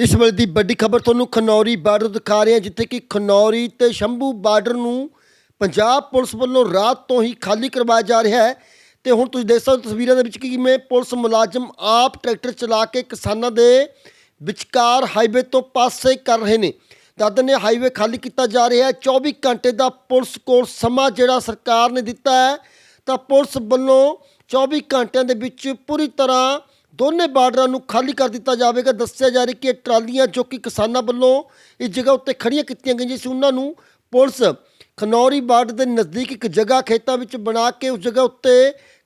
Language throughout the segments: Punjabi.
ਇਸ ਵੇਲੇ ਦੀ ਵੱਡੀ ਖਬਰ ਤੁਹਾਨੂੰ ਖਨੌਰੀ ਬਾਰਡਰ ਦਿਖਾ ਰਹੇ ਹਾਂ, ਜਿੱਥੇ ਕਿ ਖਨੌਰੀ ਤੇ ਸ਼ੰਭੂ ਬਾਰਡਰ ਨੂੰ ਪੰਜਾਬ ਪੁਲਿਸ ਵੱਲੋਂ ਰਾਤ ਤੋਂ ਹੀ ਖਾਲੀ ਕਰਵਾਇਆ ਜਾ ਰਿਹਾ ਹੈ। ਤੇ ਹੁਣ ਤੁਸੀਂ ਦੇਖ ਸਕਦੇ ਹੋ ਤਸਵੀਰਾਂ ਦੇ ਵਿੱਚ ਕਿ ਕਿਵੇਂ ਪੁਲਿਸ ਮੁਲਾਜ਼ਮ ਆਪ ਟਰੈਕਟਰ ਚਲਾ ਕੇ ਕਿਸਾਨਾਂ ਦੇ ਵਿਚਕਾਰ ਹਾਈਵੇ ਤੋਂ ਪਾਸੇ ਕਰ ਰਹੇ ਨੇ। ਦਾਦਰ ਨੇ ਹਾਈਵੇ ਖਾਲੀ ਕੀਤਾ ਜਾ ਰਿਹਾ ਹੈ। 24 ਘੰਟੇ ਦਾ ਪੁਲਿਸ ਕੋਲ ਸਮਾਂ ਜਿਹੜਾ ਸਰਕਾਰ ਨੇ ਦਿੱਤਾ ਹੈ, ਤਾਂ ਪੁਲਿਸ ਵੱਲੋਂ 24 ਘੰਟਿਆਂ ਦੇ ਵਿੱਚ ਪੂਰੀ ਤਰ੍ਹਾਂ ਦੋਨੇ ਬਾਰਡਰਾਂ ਨੂੰ ਖਾਲੀ ਕਰ ਦਿੱਤਾ ਜਾਵੇਗਾ। ਦੱਸਿਆ ਜਾ ਰਿਹਾ ਕਿ ਇਹ ਟਰਾਲੀਆਂ ਜੋ ਕਿ ਕਿਸਾਨਾਂ ਵੱਲੋਂ ਇਸ ਜਗ੍ਹਾ ਉੱਤੇ ਖੜੀਆਂ ਕੀਤੀਆਂ ਗਈਆਂ ਸੀ, ਉਹਨਾਂ ਨੂੰ ਪੁਲਿਸ ਖਨੌਰੀ ਬਾਰਡਰ ਦੇ ਨਜ਼ਦੀਕ ਇੱਕ ਜਗ੍ਹਾ ਖੇਤਾਂ ਵਿੱਚ ਬਣਾ ਕੇ ਉਸ ਜਗ੍ਹਾ ਉੱਤੇ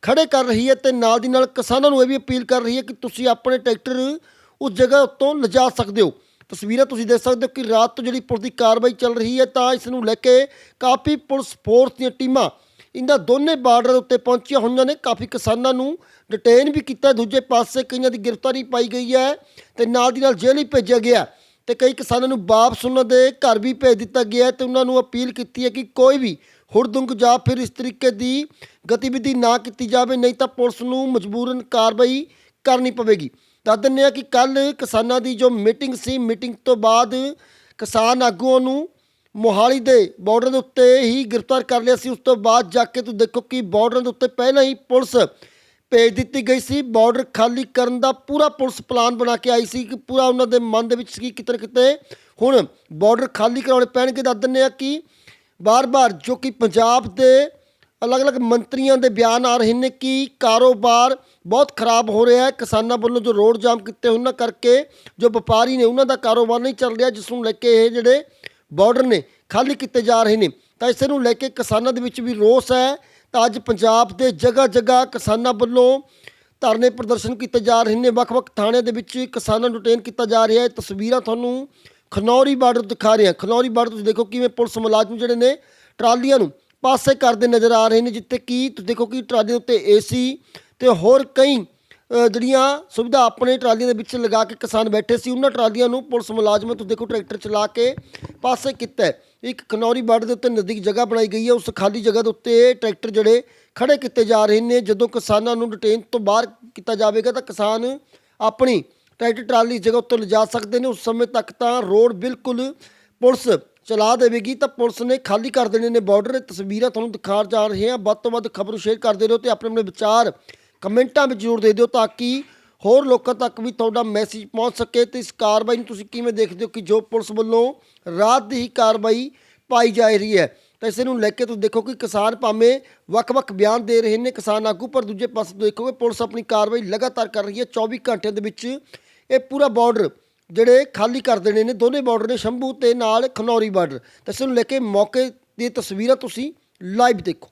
ਖੜੇ ਕਰ ਰਹੀ ਹੈ ਤੇ ਨਾਲ ਦੀ ਨਾਲ ਕਿਸਾਨਾਂ ਨੂੰ ਇਹ ਵੀ ਅਪੀਲ ਕਰ ਰਹੀ ਹੈ ਕਿ ਤੁਸੀਂ ਆਪਣੇ ਟਰੈਕਟਰ ਉਸ ਜਗ੍ਹਾ ਉੱਤੋਂ ਲਿਜਾ ਸਕਦੇ ਹੋ। ਤਸਵੀਰਾਂ ਤੁਸੀਂ ਦੇਖ ਸਕਦੇ ਹੋ ਕਿ ਰਾਤ ਤੋਂ ਜਿਹੜੀ ਪੁਲਿਸ ਦੀ ਕਾਰਵਾਈ ਚੱਲ ਰਹੀ ਹੈ, ਤਾਂ ਇਸ ਨੂੰ ਲੈ ਕੇ ਕਾਫੀ ਪੁਲਿਸ ਫੋਰਸ ਦੀਆਂ ਟੀਮਾਂ ਇਹਨਾਂ ਦੋਨੇ ਬਾਰਡਰ ਉੱਤੇ ਪਹੁੰਚੀਆਂ ਹੋਈਆਂ ਨੇ। ਕਾਫੀ ਕਿਸਾਨਾਂ ਨੂੰ ਡਿਟੇਨ ਵੀ ਕੀਤਾ। ਦੂਜੇ ਪਾਸੇ ਕਈਆਂ ਦੀ ਗ੍ਰਿਫਤਾਰੀ ਪਾਈ ਗਈ ਹੈ ਤੇ ਨਾਲ ਦੀ ਨਾਲ ਜੇਲ੍ਹ ਹੀ ਭੇਜਿਆ ਗਿਆ ਤੇ ਕਈ ਕਿਸਾਨਾਂ ਨੂੰ ਵਾਪਸ ਉਹਨਾਂ ਦੇ ਘਰ ਵੀ ਭੇਜ ਦਿੱਤਾ ਗਿਆ ਹੈ ਤੇ ਉਹਨਾਂ ਨੂੰ ਅਪੀਲ ਕੀਤੀ ਹੈ ਕਿ ਕੋਈ ਵੀ ਹੁਰਦੁੰਗ ਜਾਂ ਫਿਰ ਇਸ ਤਰੀਕੇ ਦੀ ਗਤੀਵਿਧੀ ਨਾ ਕੀਤੀ ਜਾਵੇ, ਨਹੀਂ ਤਾਂ ਪੁਲਿਸ ਨੂੰ ਮਜਬੂਰਨ ਕਾਰਵਾਈ ਕਰਨੀ ਪਵੇਗੀ। ਦੱਸ ਦਿੰਦੇ ਹਾਂ ਕਿ ਕੱਲ ਕਿਸਾਨਾਂ ਦੀ ਜੋ ਮੀਟਿੰਗ ਸੀ, ਮੀਟਿੰਗ ਤੋਂ ਬਾਅਦ ਕਿਸਾਨ ਆਗੂਆਂ ਨੂੰ ਮੋਹਾਲੀ ਦੇ ਬਾਰਡਰ ਦੇ ਉੱਤੇ ਹੀ ਗ੍ਰਿਫਤਾਰ ਕਰ ਲਿਆ ਸੀ। ਉਸ ਤੋਂ ਬਾਅਦ ਜਾ ਕੇ ਤੁਸੀਂ ਦੇਖੋ ਕਿ ਬਾਰਡਰ ਦੇ ਉੱਤੇ ਪਹਿਲਾਂ ਹੀ ਪੁਲਿਸ ਭੇਜ ਦਿੱਤੀ ਗਈ ਸੀ। ਬਾਰਡਰ ਖਾਲੀ ਕਰਨ ਦਾ ਪੂਰਾ ਪੁਲਿਸ ਪਲਾਨ ਬਣਾ ਕੇ ਆਈ ਸੀ ਕਿ ਪੂਰਾ ਉਹਨਾਂ ਦੇ ਮਨ ਦੇ ਵਿੱਚ ਸੀ ਕਿਤੇ ਨਾ ਕਿਤੇ ਹੁਣ ਬਾਰਡਰ ਖਾਲੀ ਕਰਾਉਣੇ ਪੈਣਗੇ। ਦੱਸ ਦਿੰਦੇ ਆ ਕਿ ਬਾਰ-ਬਾਰ ਜੋ ਕਿ ਪੰਜਾਬ ਦੇ ਅਲੱਗ-ਅਲੱਗ ਮੰਤਰੀਆਂ ਦੇ ਬਿਆਨ ਆ ਰਹੇ ਨੇ ਕਿ ਕਾਰੋਬਾਰ ਬਹੁਤ ਖਰਾਬ ਹੋ ਰਿਹਾ ਹੈ। ਕਿਸਾਨਾਂ ਵੱਲੋਂ ਜੋ ਰੋਡ ਜਾਮ ਕੀਤੇ ਉਹਨਾਂ ਕਰਕੇ ਜੋ ਵਪਾਰੀ ਨੇ ਉਹਨਾਂ ਦਾ ਕਾਰੋਬਾਰ ਨਹੀਂ ਚੱਲ ਰਿਹਾ, ਜਿਸ ਨੂੰ ਲੈ ਕੇ ਇਹ ਜਿਹੜੇ ਬਾਰਡਰ ਨੇ ਖਾਲੀ ਕੀਤੇ ਜਾ ਰਹੇ ਨੇ। ਤਾਂ ਇਸੇ ਨੂੰ ਲੈ ਕੇ ਕਿਸਾਨਾਂ ਦੇ ਵਿੱਚ ਵੀ ਰੋਸ ਹੈ। ਤਾਂ ਅੱਜ ਪੰਜਾਬ ਦੇ ਜਗ੍ਹਾ-ਜਗ੍ਹਾ ਕਿਸਾਨਾਂ ਵੱਲੋਂ ਧਰਨੇ ਪ੍ਰਦਰਸ਼ਨ ਕੀਤੇ ਜਾ ਰਹੇ ਨੇ। ਵੱਖ-ਵੱਖ ਥਾਣਿਆਂ ਦੇ ਵਿੱਚ ਕਿਸਾਨਾਂ ਨੂੰ ਡਿਟੇਨ ਕੀਤਾ ਜਾ ਰਿਹਾ ਹੈ। ਤਸਵੀਰਾਂ ਤੁਹਾਨੂੰ ਖਨੌਰੀ ਬਾਰਡਰ ਦਿਖਾ ਰਹੇ ਹਾਂ। ਖਨੌਰੀ ਬਾਰਡਰ ਤੁਸੀਂ ਦੇਖੋ ਕਿਵੇਂ ਪੁਲਿਸ ਮੁਲਾਜ਼ਮ ਜਿਹੜੇ ਨੇ ਟਰਾਲੀਆਂ ਨੂੰ ਪਾਸੇ ਕਰਦੇ ਨਜ਼ਰ ਆ ਰਹੇ ਨੇ, ਜਿੱਥੇ ਕੀ ਤੁਸੀਂ ਦੇਖੋ ਕਿ ਟਰਾਲੀ ਦੇ ਉੱਤੇ ਏਸੀ ਤੇ ਹੋਰ ਕਈ ਜਿਹੜੀਆਂ ਸੁਵਿਧਾ ਆਪਣੇ ਟਰਾਲੀਆਂ ਦੇ ਵਿੱਚ ਲਗਾ ਕੇ ਕਿਸਾਨ ਬੈਠੇ ਸੀ, ਉਹਨਾਂ ਟਰਾਲੀਆਂ ਨੂੰ ਪੁਲਿਸ ਮੁਲਾਜ਼ਮਾਂ ਤੋਂ ਦੇਖੋ ਟਰੈਕਟਰ ਚਲਾ ਕੇ ਪਾਸੇ ਕੀਤਾ ਇੱਕ ਖਨੌਰੀ ਬਾਰਡਰ ਦੇ ਉੱਤੇ ਨਜ਼ਦੀਕ ਜਗ੍ਹਾ ਬਣਾਈ ਗਈ ਹੈ। ਉਸ ਖਾਲੀ ਜਗ੍ਹਾ ਦੇ ਉੱਤੇ ਟਰੈਕਟਰ ਜਿਹੜੇ ਖੜੇ ਕੀਤੇ ਜਾ ਰਹੇ ਨੇ। ਜਦੋਂ ਕਿਸਾਨਾਂ ਨੂੰ ਡਿਟੇਨ ਤੋਂ ਬਾਹਰ ਕੀਤਾ ਜਾਵੇਗਾ ਤਾਂ ਕਿਸਾਨ ਆਪਣੀ ਟਰੈਕਟਰ ਟਰਾਲੀ ਜਗ੍ਹਾ ਉੱਤੇ ਲਿਜਾ ਸਕਦੇ ਨੇ। ਉਸ ਸਮੇਂ ਤੱਕ ਤਾਂ ਰੋਡ ਬਿਲਕੁਲ ਪੁਲਿਸ ਚਲਾ ਦੇਵੇਗੀ। ਤਾਂ ਪੁਲਿਸ ਨੇ ਖਾਲੀ ਕਰ ਦੇਣੇ ਨੇ ਬਾਰਡਰ ਤਸਵੀਰਾਂ ਤੁਹਾਨੂੰ ਦਿਖਾ ਜਾ ਰਹੇ ਹਾਂ ਵੱਧ ਤੋਂ ਵੱਧ ਖਬਰ ਸ਼ੇਅਰ ਕਰਦੇ ਰਹੋ ਤੇ ਆਪਣੇ ਆਪਣੇ ਵਿਚਾਰ ਕਮੈਂਟਾਂ ਵਿੱਚ ਜ਼ਰੂਰ ਦੇ ਦਿਓ ਤਾਂ ਕਿ ਹੋਰ ਲੋਕਾਂ ਤੱਕ ਵੀ ਤੁਹਾਡਾ ਮੈਸੇਜ ਪਹੁੰਚ ਸਕੇ ਤੇ ਇਸ ਕਾਰਵਾਈ ਨੂੰ ਤੁਸੀਂ ਕਿਵੇਂ ਦੇਖਦੇ ਹੋ ਕਿ ਜੋ ਪੁਲਿਸ ਵੱਲੋਂ ਰਾਤ ਦੀ ਹੀ ਕਾਰਵਾਈ ਪਾਈ ਜਾ ਰਹੀ ਹੈ। ਤਾਂ ਇਸੇ ਨੂੰ ਲੈ ਕੇ ਤੁਸੀਂ ਦੇਖੋ ਕਿ ਕਿਸਾਨ ਭਾਵੇਂ ਵੱਖ-ਵੱਖ ਬਿਆਨ ਦੇ ਰਹੇ ਨੇ, ਕਿਸਾਨ ਆਗੂ, ਪਰ ਦੂਜੇ ਪਾਸੇ ਦੇਖੋਗੇ ਪੁਲਿਸ ਆਪਣੀ ਕਾਰਵਾਈ ਲਗਾਤਾਰ ਕਰ ਰਹੀ ਹੈ। 24 ਘੰਟਿਆਂ ਦੇ ਵਿੱਚ ਇਹ ਪੂਰਾ ਬਾਰਡਰ ਜਿਹੜੇ ਖਾਲੀ ਕਰ ਦੇਣੇ ਨੇ, ਦੋਨੇ ਬਾਰਡਰ ਨੇ, ਸ਼ੰਭੂ ਤੇ ਨਾਲ ਖਨੌਰੀ ਬਾਰਡਰ ਤਾਂ ਇਸ ਨੂੰ ਲੈ ਕੇ ਮੌਕੇ ਦੀ ਤਸਵੀਰਾਂ ਤੁਸੀਂ ਲਾਈਵ ਦੇਖੋ।